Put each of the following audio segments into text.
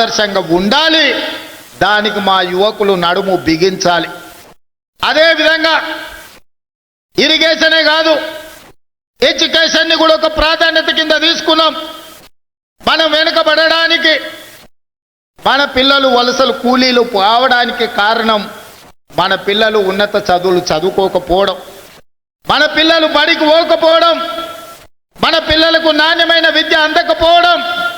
ఆదర్శంగా ఉండాలి. దానికి మా యువకులు నడుము బిగించాలి. అదేవిధంగా ఇరిగేషనే కాదు ఎడ్యుకేషన్ని కూడా ఒక ప్రాధాన్యత కింద తీసుకున్నాం. మనం వెనుకబడడానికి మన పిల్లలు వలసలు కూలీలు పోవడానికి కారణం మన పిల్లలు ఉన్నత చదువులు చదువుకోకపోవడం. మన పిల్లలు బడికి పోకపోవడం. మన పిల్లలకు నాణ్యమైన విద్య అందకపోవడం.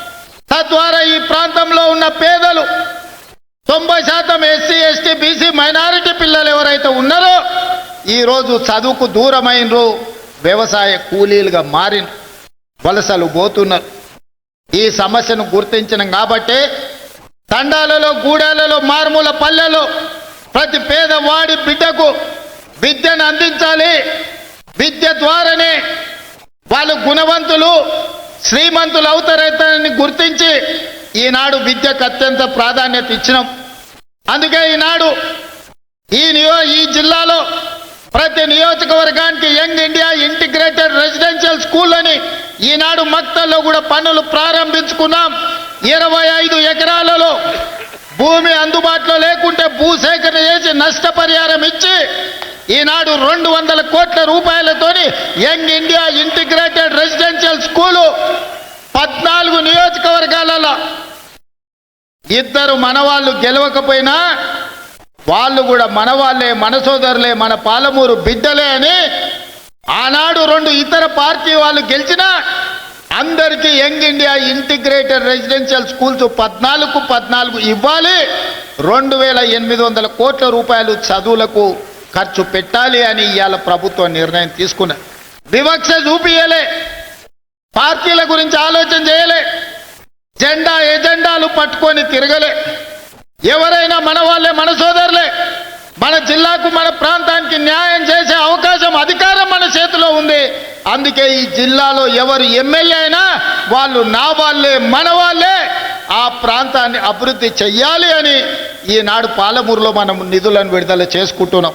తద్వారా ఈ ప్రాంతంలో ఉన్న పేదలు తొంభై శాతం ఎస్సీ ఎస్టీ బీసీ మైనారిటీ పిల్లలు ఎవరైతే ఉన్నారో ఈరోజు చదువుకు దూరమైనరు వ్యవసాయ కూలీలుగా మారిన వలసలు పోతున్నారు. ఈ సమస్యను గుర్తించడం కాబట్టి తండాలలో గూడాలలో మారుమూల పల్లెలో ప్రతి పేదవాడి బిడ్డకు విద్యను అందించాలి విద్య ద్వారానే వాళ్ళు గుణవంతులు శ్రీమంతులు అవుతారని గుర్తించి ఈనాడు విద్యకు అత్యంత ప్రాధాన్యత ఇచ్చినాం. అందుకే ఈనాడు ఈ నియో ఈ జిల్లాలో ప్రతి నియోజకవర్గానికి young India integrated residential school అని ఈనాడు మక్తల్లో కూడా పనులు ప్రారంభించుకున్నాం. ఇరవై ఐదు ఎకరాలలో భూమి అందుబాటులో లేకుంటే భూసేకరణ చేసి నష్టపరిహారం ఇచ్చి ఈనాడు రెండు వందల కోట్ల రూపాయలతోని young India integrated residential school పద్నాలుగు నియోజకవర్గాలలో. ఇద్దరు మనవాళ్ళు గెలవకపోయినా వాళ్ళు కూడా మనవాళ్ళే మన సోదరులే మన పాలమూరు బిడ్డలే అని ఆనాడు రెండు ఇతర పార్టీ వాళ్ళు గెలిచినా అందరికీ young India integrated residential schools పద్నాలుగు పద్నాలుగు ఇవ్వాలి. రెండు వేల ఎనిమిది వందల కోట్ల రూపాయలు చదువులకు ఖర్చు పెట్టాలి అని ఇవాళ ప్రభుత్వం నిర్ణయం తీసుకున్నది. వివక్ష చూపియలే పార్టీల గురించి ఆలోచన చేయలే. జెండా ఎజెండాలు పట్టుకొని తిరగలే. ఎవరైనా మన వాళ్ళే మన సోదరులే. మన జిల్లాకు మన ప్రాంతానికి న్యాయం చేసే అవకాశం అధికారం మన చేతిలో ఉంది. అందుకే ఈ జిల్లాలో ఎవరు ఎమ్మెల్యే అయినా వాళ్ళు నా వాళ్ళే మన వాళ్ళే. ఆ ప్రాంతాన్ని అభివృద్ధి చెయ్యాలి అని ఈనాడు పాలమూరులో మనం నిధులను విడుదల చేసుకుంటున్నాం.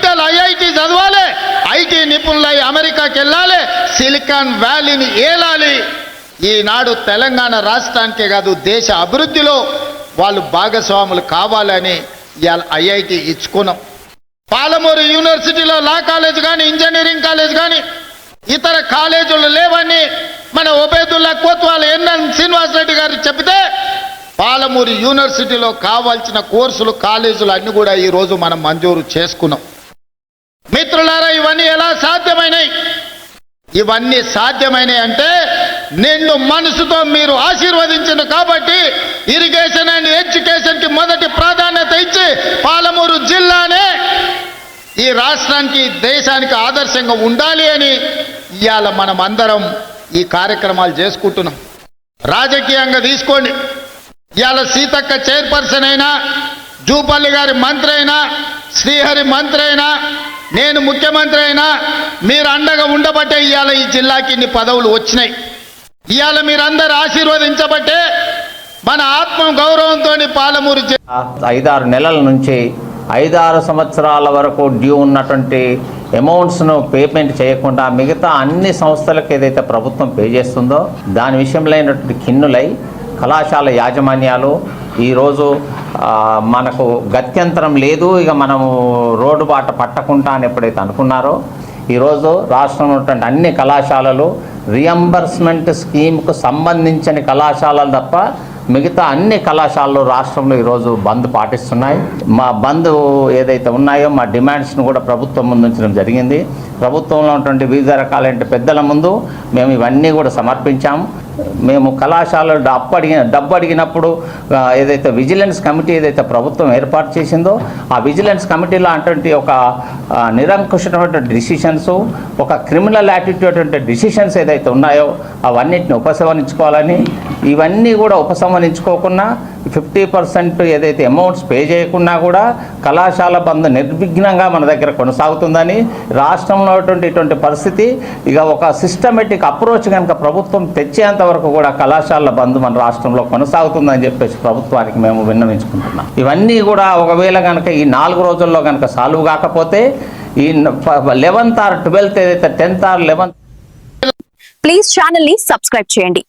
ఐటీ అమెరికాకి వెళ్ళాలి సిలికాన్ వ్యాలీని ఏలాలి. ఈనాడు తెలంగాణ రాష్ట్రానికే కాదు దేశ అభివృద్ధిలో వాళ్ళు భాగస్వాములు కావాలని ఇవాళ ఐఐటి ఇచ్చుకున్నాం. పాలమూరు యూనివర్సిటీలో లా కాలేజ్ కానీ ఇంజనీరింగ్ కాలేజ్ కానీ ఇతర కాలేజీలు లేవని మన ఒబేదుల్లా కోత్వాల ఎన్ఎన్ శ్రీనివాసరెడ్డి గారు చెబితే పాలమూరు యూనివర్సిటీలో కావాల్సిన కోర్సులు కాలేజీలు అన్నీ కూడా ఈరోజు మనం మంజూరు చేసుకున్నాం. మిత్రులారా ఇవన్నీ ఎలా సాధ్యమైనాయి? ఇవన్నీ సాధ్యమైనవి అంటే నిన్ను మనసుతో మీరు ఆశీర్వదించిన కాబట్టి ఇరిగేషన్ అండ్ ఎడ్యుకేషన్కి మొదటి ప్రాధాన్యత ఇచ్చి పాలమూరు జిల్లానే ఈ రాష్ట్రానికి దేశానికి ఆదర్శంగా ఉండాలి అని ఇవాళ మనం అందరం ఈ కార్యక్రమాలు చేసుకుంటున్నాం. రాజకీయంగా తీసుకోండి. ఇవాళ సీతక్క చైర్పర్సన్ అయినా జూపల్లి గారి మంత్రి అయినా శ్రీహరి మంత్రి అయినా నేను ముఖ్యమంత్రి అయినా మీరు అండగా ఉండబట్టే ఇవాళ ఈ జిల్లాకి ఇన్ని పదవులు వచ్చినాయి. ఇవాళ మీరందరూ ఆశీర్వదించబట్టే మన ఆత్మ గౌరవంతో పాలమూరు జిల్లా ఐదారు నెలల నుంచి ఐదారు సంవత్సరాల వరకు డ్యూ ఉన్నటువంటి అమౌంట్స్ను పేమెంట్ చేయకుండా మిగతా అన్ని సంస్థలకు ఏదైతే ప్రభుత్వం పే చేస్తుందో దాని విషయంలో అయినటువంటి కిన్నులై కళాశాల యాజమాన్యాలు ఈరోజు మనకు గత్యంతరం లేదు. ఇక మనము రోడ్డు బాట పట్టకుండా అని ఎప్పుడైతే అనుకున్నారో ఈరోజు రాష్ట్రంలో ఉన్నటువంటి అన్ని కళాశాలలు రియంబర్స్మెంట్ స్కీమ్కు సంబంధించిన కళాశాలలు తప్ప మిగతా అన్ని కళాశాలలు రాష్ట్రంలో ఈరోజు బంద్ పాటిస్తున్నాయి. మా బంద్ ఏదైతే ఉన్నాయో మా డిమాండ్స్ను కూడా ప్రభుత్వం ముందు ఉంచడం జరిగింది. ప్రభుత్వంలో ఉన్నటువంటి వివిధ రకాలైన పెద్దల ముందు మేము ఇవన్నీ కూడా సమర్పించాము మేము కళాశాలలు డబ్బు అడిగిన డబ్బు అడిగినప్పుడు ఏదైతే విజిలెన్స్ కమిటీ ఏదైతే ప్రభుత్వం ఏర్పాటు చేసిందో ఆ విజిలెన్స్ కమిటీలో అటువంటి ఒక ఆ, నిరంకుశమైన డిసిషన్స్ ఒక క్రిమినల్ యాటిట్యూడ్ అంటే డిసిషన్స్ ఏదైతే ఉన్నాయో అవన్నిటిని ఉపసంహరించుకోవాలని ఇవన్నీ కూడా ఉపసంహరించుకోకుండా ఫిఫ్టీ పర్సెంట్ ఏదైతే అమౌంట్స్ పే చేయకున్నా కూడా కళాశాల బంద్ నిర్విఘ్నంగా మన దగ్గర కొనసాగుతుందని రాష్ట్రంలో ఉన్నటువంటి ఇటువంటి పరిస్థితి. ఇక ఒక సిస్టమేటిక్ అప్రోచ్ కనుక ప్రభుత్వం తెచ్చేంత వరకు కూడా కళాశాల బంద్ మన రాష్ట్రంలో కొనసాగుతుందని చెప్పేసి ప్రభుత్వానికి మేము విన్నవించుకుంటున్నాం. ఇవన్నీ కూడా ఒకవేళ కనుక ఈ నాలుగు రోజుల్లో కనుక సాల్వ్ కాకపోతే ఈ లెవెన్త్ ఆర్ ట్వెల్త్ ఏదైతే టెన్త్ ఆర్ లెవెన్త్ ప్లీజ్ ఛానల్ని సబ్స్క్రైబ్ చేయండి.